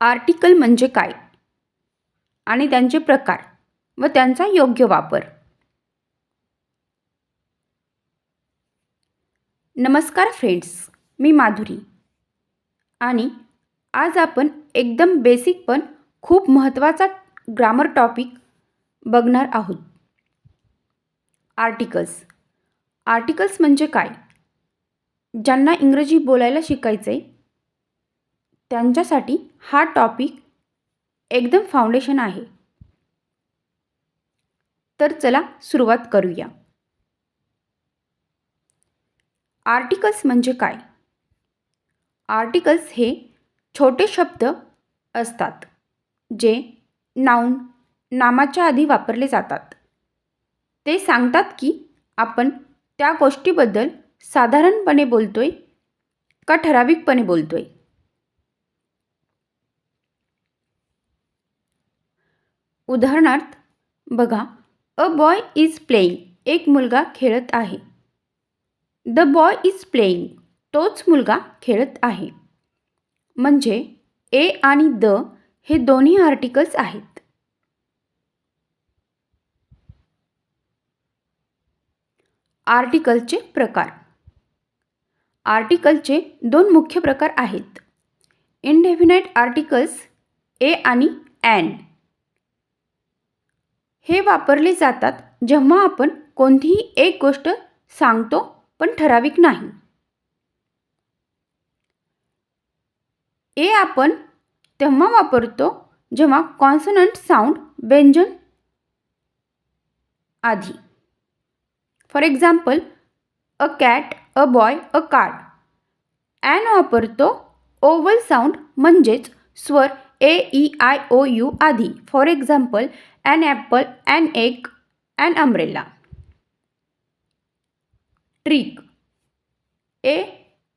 Article म्हणजे काय? आणि त्यांचे प्रकार व त्यांचा योग्य वापर. नमस्कार फ्रेंड्स मी माधुरी. आणि आज आपण एकदम बेसिक पण खूप महत्त्वाचा ग्रामर टॉपिक बघणार आहोत. आर्टिकल्स आर्टिकल्स म्हणजे काय? ज्यांना इंग्रजी बोलायला शिकायचं आहे त्यांच्यासाठी हा टॉपिक एकदम फाउंडेशन आहे. तर चला सुरुवात करूया. आर्टिकल्स म्हणजे काय? आर्टिकल्स हे छोटे शब्द असतात जे नाऊन नामाच्या आधी वापरले जातात. ते सांगतात की आपण त्या गोष्टीबद्दल साधारणपणे बोलतोय का ठराविकपणे बोलतोय? उदाहरणार्थ बघा अ बॉय इज प्लेईंग एक मुलगा खेळत आहे. द बॉय इज प्लेईंग तोच मुलगा खेळत आहे. म्हणजे ए आणि द हे दोन्ही आर्टिकल्स आहेत. आर्टिकलचे प्रकार. आर्टिकलचे दोन मुख्य प्रकार आहेत. इनडेफिनाईट आर्टिकल्स ए आणि अँड हे वापरले जातात जेव्हा आपण कोणतीही एक गोष्ट सांगतो पण ठराविक नाही. ए आपण तेव्हा वापरतो जेव्हा कॉन्सनंट साऊंड व्यंजन आधी. For example a cat a boy a card an वापरतो. ओवल साऊंड म्हणजेच स्वर A E I O U आधी for example an apple an egg an umbrella trick A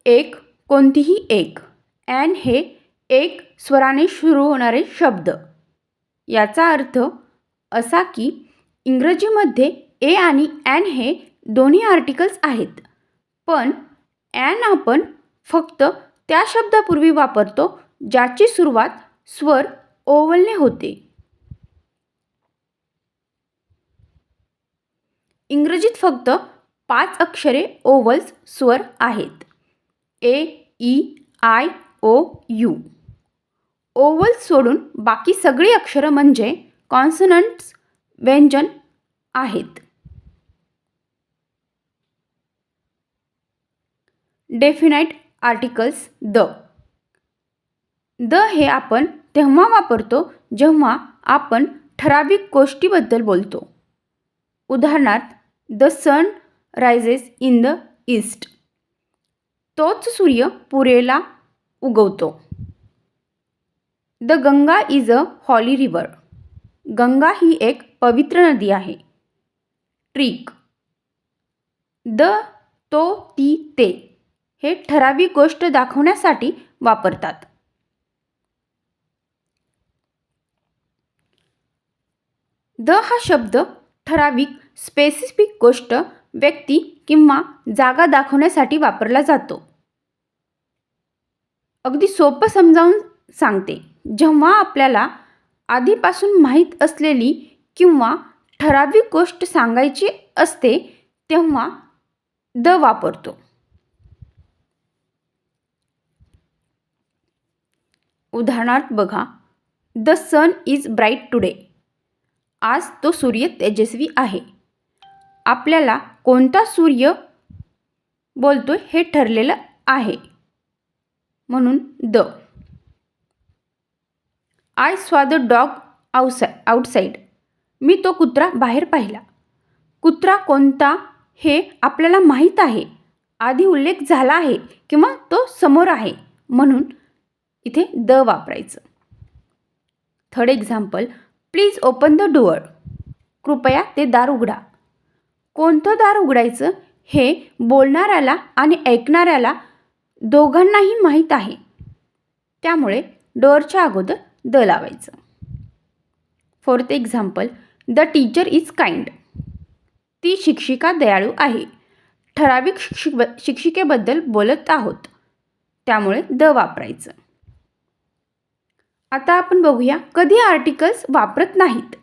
एक कोणतीही एक ॲन हे एक स्वराने सुरू होणारे शब्द. याचा अर्थ असा की इंग्रजीमध्ये ए आणि ॲन हे दोन्ही आर्टिकल्स आहेत. पण ॲन आपण फक्त त्या शब्दापूर्वी वापरतो ज्याची सुरुवात स्वर ओवलने होते. इंग्रजीत फक्त पाच अक्षरे ओवल्स स्वर आहेत. A E I O U. Vowels सोडून बाकी सगळी अक्षरं म्हणजे कॉन्सनंट्स व्यंजन आहेत. Definite articles the. द हे आपण तेव्हा वापरतो जेव्हा आपण ठराविक गोष्टीबद्दल बोलतो. उदाहरणार्थ the sun rises in the east. तोच सूर्य पुरेला उगवतो. The Ganga is a holy river. Ganga ही एक पवित्र नदी आहे. ट्रिक द तो ती ते हे ठराविक गोष्ट दाखवण्यासाठी वापरतात. द हा शब्द ठराविक स्पेसिफिक गोष्ट व्यक्ती किंवा जागा दाखवण्यासाठी वापरला जातो. अगदी सोपं समजावून सांगते. जेव्हा आपल्याला आधीपासून माहीत असलेली किंवा ठराविक गोष्ट सांगायची असते तेव्हा द वापरतो. उदाहरणार्थ बघा the sun is bright today. आज तो सूर्य तेजस्वी आहे. आपल्याला कोणता सूर्य बोलतो हे ठरलेलं आहे. म्हणून the. I saw the dog outside outside मी तो कुत्रा बाहेर पाहिला. कुत्रा कोणता हे आपल्याला माहीत आहे. आधी उल्लेख झाला आहे किंवा तो समोर आहे. म्हणून इथे द वापरायचं. Third example please open the door कृपया ते दार उघडा. कोणतं दार उघडायचं? हे बोलणाऱ्याला आणि ऐकणाऱ्याला दोघांनाही माहीत आहे. त्यामुळे डोअरच्या अगोदर द लावायचं. Fourth example the teacher is kind ती शिक्षिका दयाळू आहे. ठराविक शिक्षिक शिक्षिकेबद्दल बोलत आहोत. त्यामुळे द वापरायचं. आता आपण बघूया कधी आर्टिकल्स वापरत नाहीत.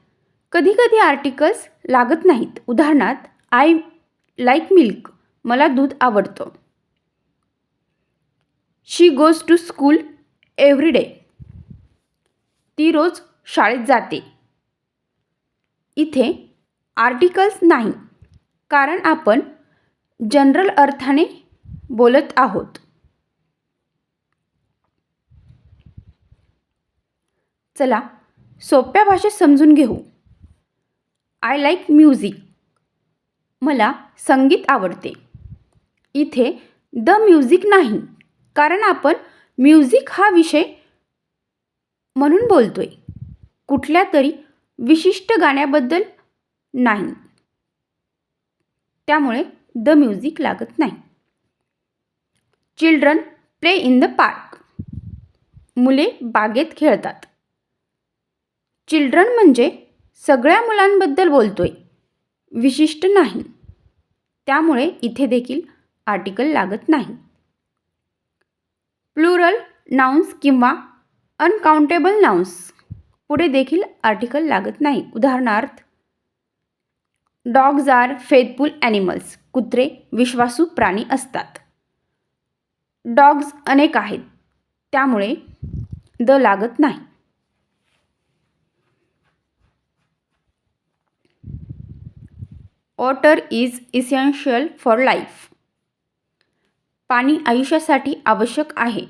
कधी कधी आर्टिकल्स लागत नाहीत. उदाहरणार्थ आय लाईक मिल्क मला दूध आवडतं. She goes to school every day ती रोज शाळेत जाते. इथे आर्टिकल्स नाही. कारण आपण जनरल अर्थाने बोलत आहोत. चला सोप्या भाषेत समजून घेऊ. आय लाईक म्युझिक मला संगीत आवडते. इथे द म्युझिक नाही कारण आपण म्युझिक हा विषय म्हणून बोलतोय. कुठल्या तरी विशिष्ट गाण्याबद्दल नाही. त्यामुळे द म्युझिक लागत नाही. Children play in the park मुले बागेत खेळतात. चिल्ड्रन म्हणजे सगळ्या मुलांबद्दल बोलतोय. विशिष्ट नाही. त्यामुळे इथे देखील आर्टिकल लागत नाही. प्लुरल नाउन्स किंवा अनकाउंटेबल नाउन्स पुढे देखील आर्टिकल लागत नाही. उदाहरणार्थ डॉग्ज आर फेथफुल ॲनिमल्स कुत्रे विश्वासू प्राणी असतात. डॉग्ज अनेक आहेत. त्यामुळे द लागत नाही. Water is essential for life पाणी आयुष्यासाठी आवश्यक आहे.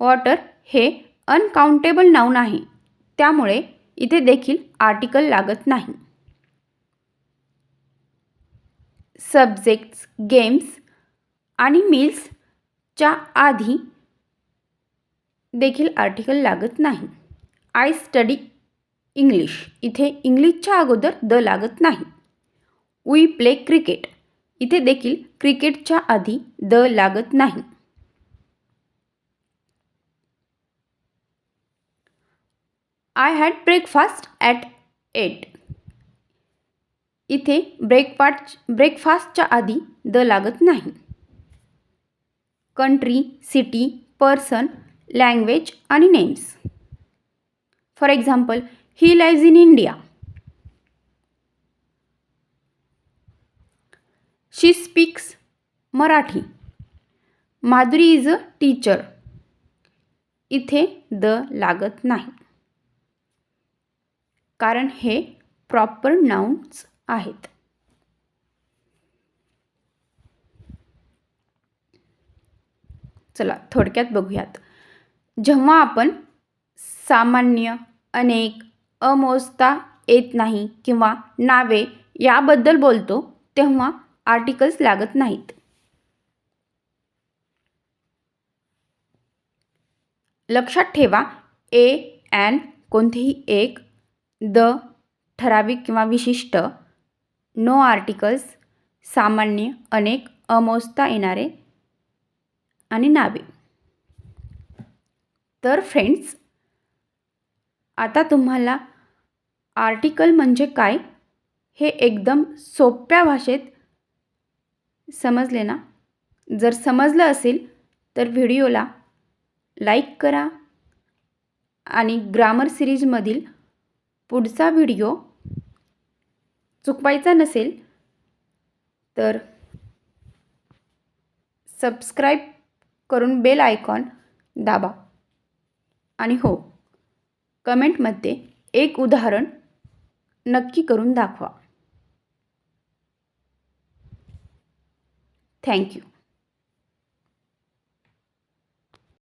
वॉटर हे अनकाउंटेबल नाऊन आहे. त्यामुळे इथे देखील आर्टिकल लागत नाही. सब्जेक्ट्स गेम्स आणि मील्सच्या आधी देखील आर्टिकल लागत नाही. आय स्टडी इंग्लिश इथे इंग्लिशच्या अगोदर द लागत नाही. वी प्ले क्रिकेट इथे देखील क्रिकेटच्या आधी द लागत नाही. I had breakfast at eight इथे ब्रेकफास्ट ब्रेकफास्टच्या आधी द लागत नाही. कंट्री सिटी पर्सन लँग्वेज आणि names for example he lives in India she speaks Marathi. Madhuri is a teacher इथे द लागत नाही. कारण हे प्रॉपर नाउन्स आहेत. चला थोडक्यात बघूयात. जेव्हा आपण सामान्य अनेक अमोजता येत नाही किंवा नावे याबद्दल बोलतो तेव्हा आर्टिकल्स लागत नाहीत. लक्षात ठेवा ए अँड कोणतेही एक द ठराविक किंवा विशिष्ट नो आर्टिकल्स सामान्य अनेक अमोजता येणारे आणि नावे. तर फ्रेंड्स आता तुम्हाला आर्टिकल म्हणजे काय हे एकदम सोप्या भाषेत समजले ना? जर समजलं असेल तर व्हिडिओला लाईक करा आणि ग्रामर सिरीजमधील पुढचा व्हिडिओ चुकवायचा नसेल तर सबस्क्राईब करून बेल आयकॉन दाबा. आणि हो कमेंटमध्ये एक उदाहरण नक्की करून दाखवा. Thank you.